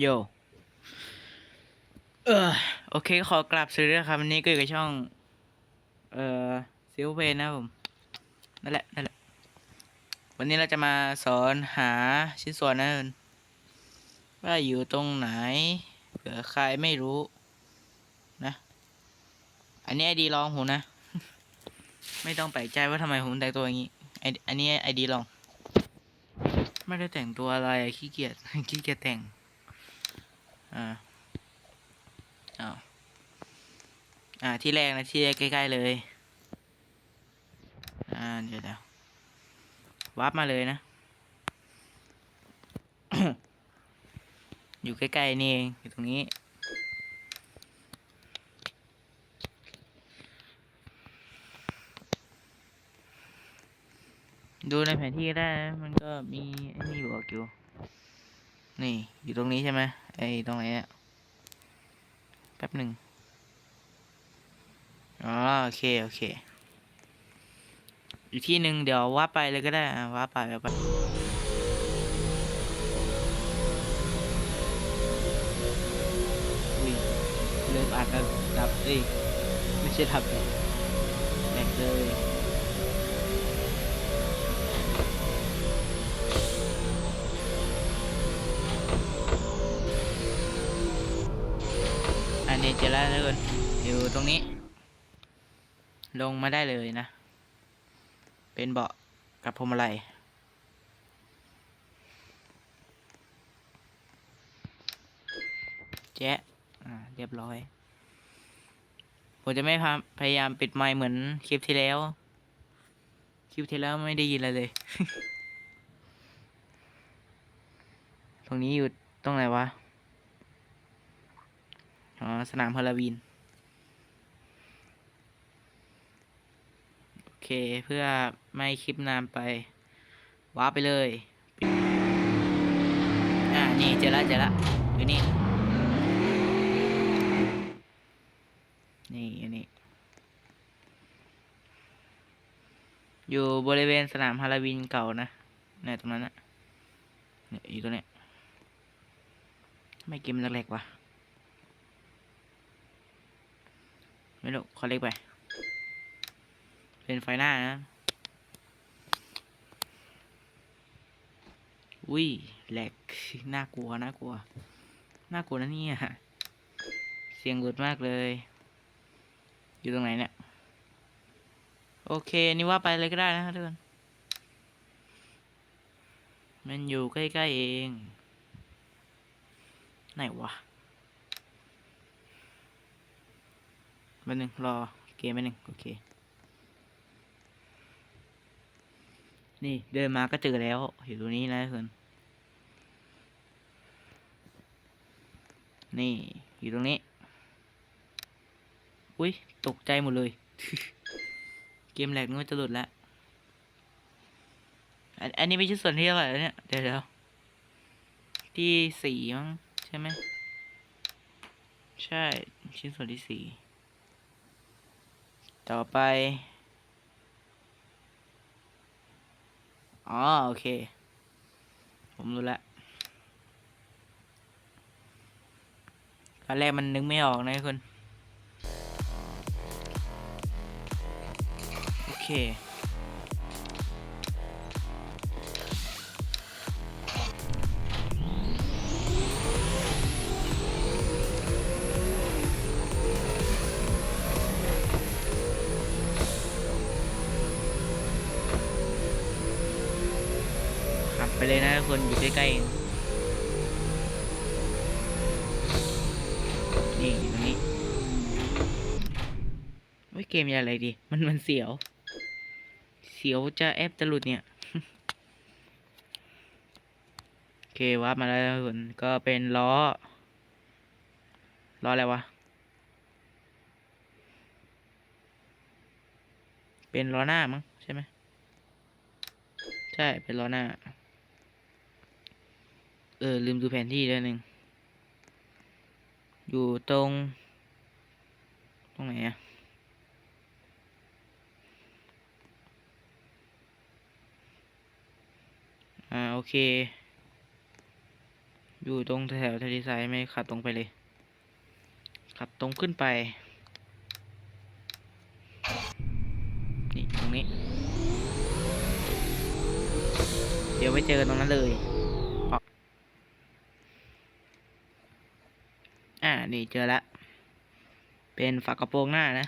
โยเออโอเค ขอกลับสวัสดีครับวันนี้ก็อยู่กับช่อง เอ่อซิลเวนนะผมนั่นแหละนั่นแหละ วันนี้เราจะมาสอนหาชิ้นส่วนนะเอิญว่าอยู่ตรงไหน เผื่อใครไม่รู้ นะ อันนี้ไอดีลองผมนะ ไม่ต้องแปลกใจว่าทำไมผมแต่งตัวอย่างนี้ไออันนี้ไอดีลอง ไม่ได้แต่งตัวอะไรขี้เกียจขี้เกียจแต่ง อ่าอ้าวอ่าที่แรกนะที่แรกใกล้ ๆ เลย อ่าเดี๋ยวเดี๋ยววาร์ปมาเลยนะ อยู่ใกล้ ๆ นี่เองอยู่ตรงนี้ดูในแผนที่ก็ได้นะมันก็มีไอ้นี่บอกอยู่ นี่ อยู่ตรงนี้ใช่ไหม ไอ้ตรงไหนอะแป๊บหนึ่งอ๋อโอเค โอเค อีกที่หนึ่งเดี๋ยวว่าไปเลยก็ได้ว่าไปว่าไปเริ่มอัดแล้วดับเอ้ยไม่ใช่ดับเลยแหลกเลย ตรงนี้ ลงมาได้เลยนะ เป็นเบาะกับพวงมาลัยแจ๊ะเรียบร้อย ผมจะไม่พพยายามปิดไมค์เหมือนคลิปที่แล้ว คลิปที่แล้วไม่ได้ยินอะไรเลย ตรงนี้อยู่ตรงไหนวะ อ๋อ สนามฮาโลวีน โอ เค เพื่อไม่คลิปนานไปว้าไปเลยอ่านี่เจอละเจอละอยู่นี่นี่อยู่นี่อยู่บริเวณสนามฮาโลวีนเก่านะเนี่ยตรงนั้นนะเนี่ยอยู่ตรงเนี้ยไม่เกมมันแรกๆวะไม่รู้ขอเล็กไป เป็นไฟหน้านะ อุ้ยแหลก น่ากลัว น่ากลัว น่ากลัวนะเนี่ย เสียงหลุดมากเลย อยู่ตรงไหนเนี่ย โอเค นี่ว่าไปเลยก็ได้นะทุกคนมันอยู่ใกล้ ๆ เอง ไหนวะมาหนึ่งรอ เกมมาหนึ่งโอเค นี่เดินมาก็เจอแล้วอยู่ตรงนี้นะทุกคนนี่อยู่ตรงนี้ อุ้ยตกใจหมดเลย เกมแหลกนึกว่าจะหลุดแล้ว อันนนี้ไม่ใช่ส่วนที่เท่าไหร่แล้วเนี่ย เดี๋ยวเดี๋ยวที่สี่มั้งใช่ไหม ใช่ชิ้นส่วนที่สี่ต่อไป อ๋อโอเค ผมรู้แล้วตอนแรกมันนึกไม่ออกนะคุณ โอเค เลยนะคนอยู่ใกล้ๆนี่อยู่ตรงนี้เฮ้ยเกมอะไรดี มันมันเสียว เสียวจะแอปจะหลุดเนี่ยโอเควาร์ปมาแล้วคนก็เป็นล้อ ล้ออะไรวะ เป็นล้อหน้ามั้งใช่ไหมใช่ เป็นล้อหน้า ออลืมดูแผนที่ด้วยหนึ่ง อยู่ตรง ตรงไหนอะอ่าโอเค อยู่ตรงแถวทะเลทรายไม่ขับตรงไปเลย ขับตรงขึ้นไป นี่ตรงนี้ เดี๋ยวไปเจอกันตรงนั้นเลยปะอ่า นี่เจอละ เป็นฝากระโปรงหน้านะ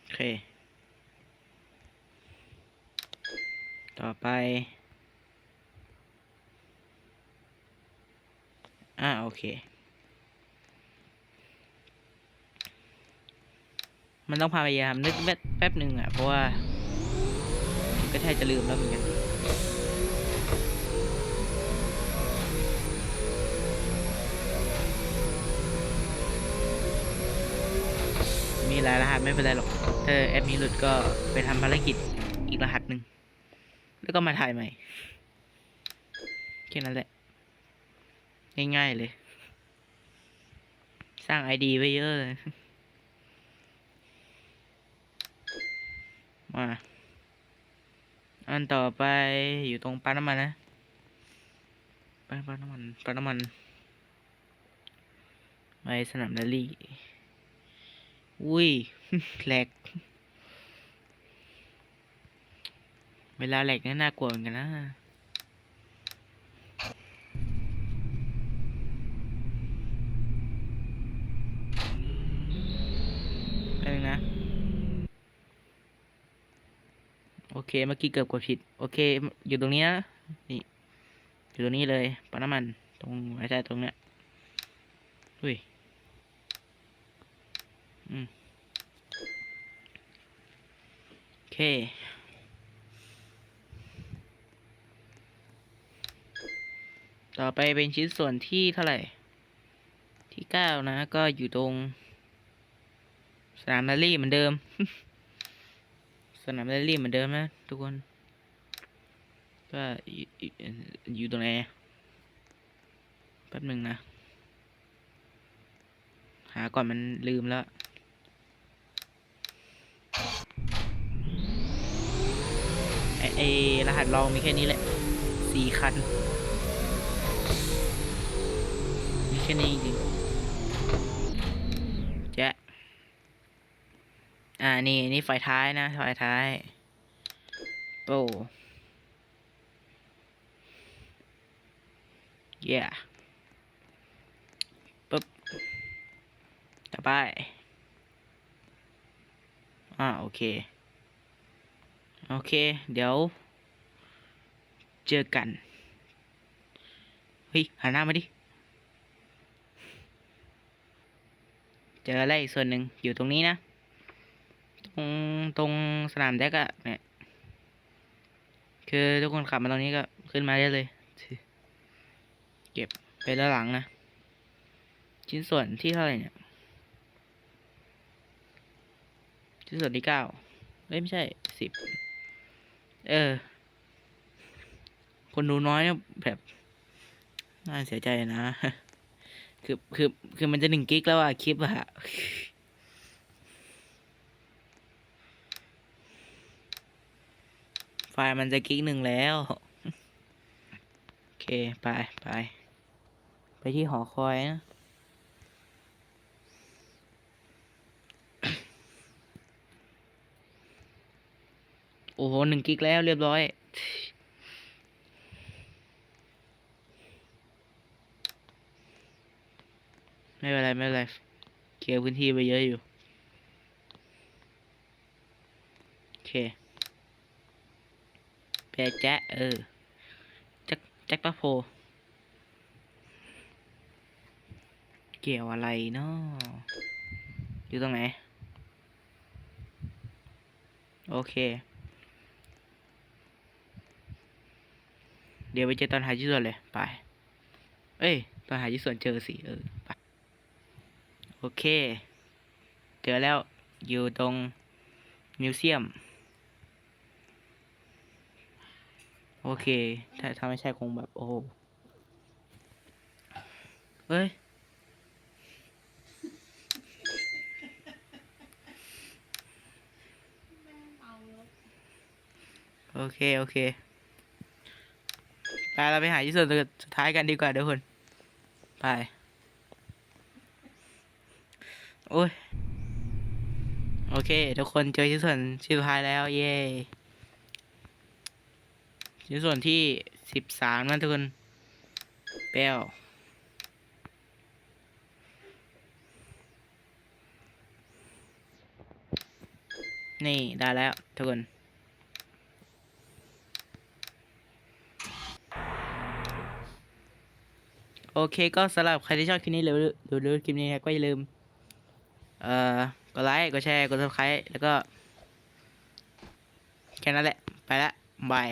โอเค ต่อไป อ่าโอเค มันต้องพยายามนึกแป๊บแป๊บหนึ่งอะ เพราะว่าก็แทบจะลืมแล้วเหมือนกัน ไม่เป็นไรหรอกถ้าแอปนี้หลุดก็ไปทำภารกิจอีกรหัสหนึ่งแล้วก็มาถ่ายใหม่แค่นั้นแหละ ง่ายๆเลย สร้างไอดีไว้เยอะเลย มา อันต่อไปอยู่ตรงปั๊มน้ำมันนะปั๊มปั๊มน้ำมันปั๊มน้ำมัน ไปสนามแรลลี่ อุ้ยแหลก เวลาแหลกนี่น่ากลัวเหมือนกันนะอะไรนะ โอเค เมื่อกี้เกือบกดผิด โอเค อยู่ตรงนี้นะ นี่ อยู่ตรงนี้เลยปั๊มน้ำมัน ตรงไม่ใช่ตรงเนี้ยอุ้ย โอเค ต่อไปเป็นชิ้นส่วนที่เท่าไหร่ ที่เก้านะ ก็อยู่ตรง สนามแรลลี่เหมือนเดิม สนามแรลลี่เหมือนเดิมนะ ทุกคน ก็อยู่ตรงไหนแป๊บหนึ่งนะ หาก่อนมันลืมแล้ว ไอไอรหัสลองมีแค่นี้แหละสี่คัน มีแค่นี้จริงแจ๊ะอ่านี่นี่ไฟท้ายนะไฟท้ายโป้เย่ปึ๊บต่อไปอ่าโอเค โอเค เดี๋ยว เจอกัน เฮ้ยหันหน้ามาดิ เจออะไรอีกส่วนหนึ่งอยู่ตรงนี้นะ ตรงตรงสนามแดกอะเนี่ย คือทุกคนขับมาตรงนี้ก็ขึ้นมาได้เลย เก็บไปด้านหลังนะ ชิ้นส่วนที่เท่าไหร่เนี่ย ชิ้นส่วนที่เก้าเอ้ยไม่ใช่สิบ เออ คนดูน้อยเนี่ยแบบน่าเสียใจนะ คือคือคือมันจะหนึ่งกิกแล้วอะคลิปอะไฟล์มันจะกิกหนึ่งแล้ว โอเค ไปไป ไปที่หอคอยนะ อ้โหหนึ่งกิกแล้วเรียบร้อย ไม่เป็นไร ไม่เป็นไรเคลียร์พื้นที่ไปเยอะอยู่ โอเคแปรแจ๊ะเออ จักจักปะโพ เกี่ยวอะไรเนาะอยู่ตรงไหน โอเค เดี๋ยวไปเจอตอนหาชิ้นส่วนเลย ไป เอ้ย ตอนหาชิ้นส่วนเจอสิเออไปโอเค เจอแล้วอยู่ตรงมิวเซียม โอเค ถ้าถ้าไม่ใช่คงแบบ โอ้โหเฮ้ย โอเค โอเค ไปเราไปหาชิ้นส่วนสุดท้ายกันดีกว่าทุกคนไป โอ้ย โอเค ทุกคนเจอชิ้นส่วนชิ้นสุดท้ายแล้ว เย้ชิ้นส่วนที่สิบสามนะทุกคนเปรี้ยวนี่ ได้แล้ว ทุกคน โอเคก็สำหรับใครที่ชอบคลิปนี้หรือหรือดูคลิปนี้นะก็อย่าลืม เอ่อกดไลค์กดแชร์กดซับสไครต์แล้วก็ แค่นั้นแหละ ไปละบาย